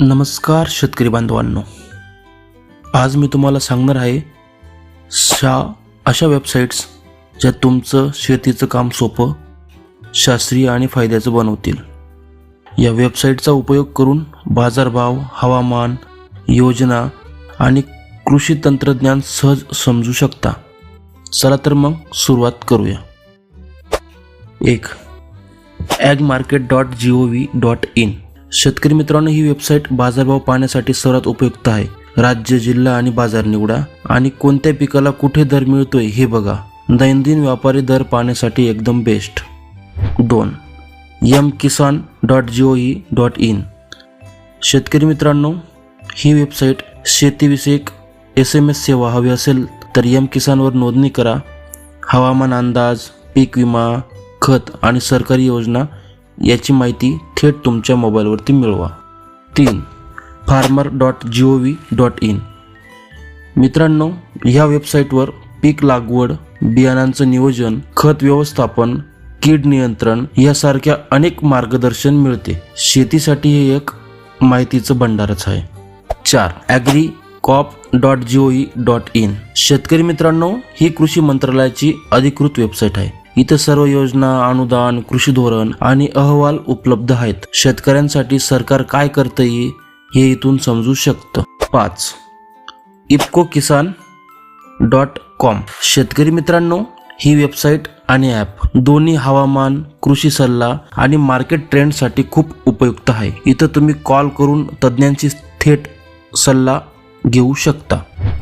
नमस्कार शेतकरी बांधवांनो. आज मी तुम्हाला सांगणार आहे शा अशा वेबसाईट्स ज्या तुमचं शेतीचं काम सोपं शास्त्रीय आणि फायद्याचं बनवतील. या वेबसाईटचा उपयोग करून बाजारभाव हवामान योजना आणि कृषी तंत्रज्ञान सहज समजू शकता. चला तर मग सुरुवात करूया. एक ag market dot G O V dot in शेतकरी मित्रांनो ही वेबसाईट बाजारभाव पाहण्यासाठी सर्वात उपयुक्त आहे. राज्य जिल्हा आणि बाजार निवडा. आणि कोणत्या पिकाला कुठे दर मिळतोय हे बघा. दैनंदिन व्यापारी दर पाहण्यासाठी एकदम बेस्ट दोन. M Kisan dot G O E dot in शेतकरी मित्रांनो ही वेबसाईट शेतीविषयक एस एम एस सेवा हवी असेल तर यम किसानवर नोंदणी करा. हवामान अंदाज पीक विमा खत आणि सरकारी योजना याची माहिती थेट तुमच्या मोबाईलवरती मिळवा. तीन farmer dot G O V dot in मित्रांनो ह्या वेबसाईटवर पीक लागवड बियाणांचं नियोजन खत व्यवस्थापन कीड नियंत्रण यासारख्या अनेक मार्गदर्शन मिळते. शेतीसाठी हे एक माहितीचं भंडारच आहे. चार agri coop dot G O dot in शेतकरी मित्रांनो ही कृषी मंत्रालयाची अधिकृत वेबसाईट आहे. इथं सर्व योजना अनुदान कृषी धोरण आणि अहवाल उपलब्ध आहेत. शेतकऱ्यांसाठी सरकार काय करतंय हे इथून समजू शकतं. पाच. IFFCO Kisan dot com. शेतकरी मित्रांनो ही वेबसाईट आणि ॲप दोन्ही हवामान कृषी सल्ला आणि मार्केट ट्रेंडसाठी खूप उपयुक्त आहे. इथं तुम्ही कॉल करून तज्ज्ञांची थेट सल्ला घेऊ शकता.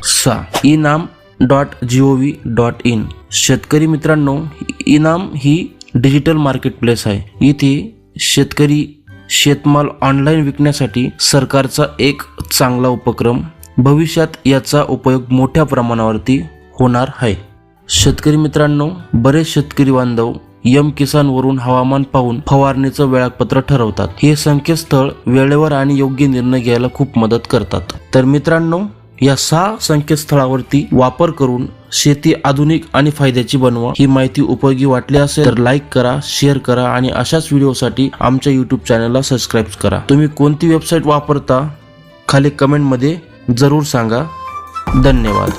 सा eNAM dot G O V dot in शेतकरी मित्रांनो इनाम ही डिजिटल मार्केटप्लेस आहे. इथे शेतकरी शेतमाल ऑनलाईन विकण्यासाठी सरकारचा एक चांगला उपक्रम भविष्यात याचा उपयोग मोठ्या प्रमाणावरती होणार आहे. शेतकरी मित्रांनो बरेच शेतकरी बांधव यम किसान वरून हवामान पाहून फवारणीचं वेळापत्र ठरवतात. हे संकेतस्थळ वेळेवर आणि योग्य निर्णय घ्यायला खूप मदत करतात. तर मित्रांनो या सहा संकेतस्थळावरती वापर करून शेती आधुनिक आणि फायद्याची बनवा ही माहिती उपयोगी वाटली असेल तर लाईक करा शेअर करा आणि अशाच व्हिडिओसाठी आमच्या यूट्यूब चॅनलला सबस्क्राईब करा. तुम्ही कोणती वेबसाईट वापरता? खाली कमेंटमध्ये जरूर सांगा. धन्यवाद.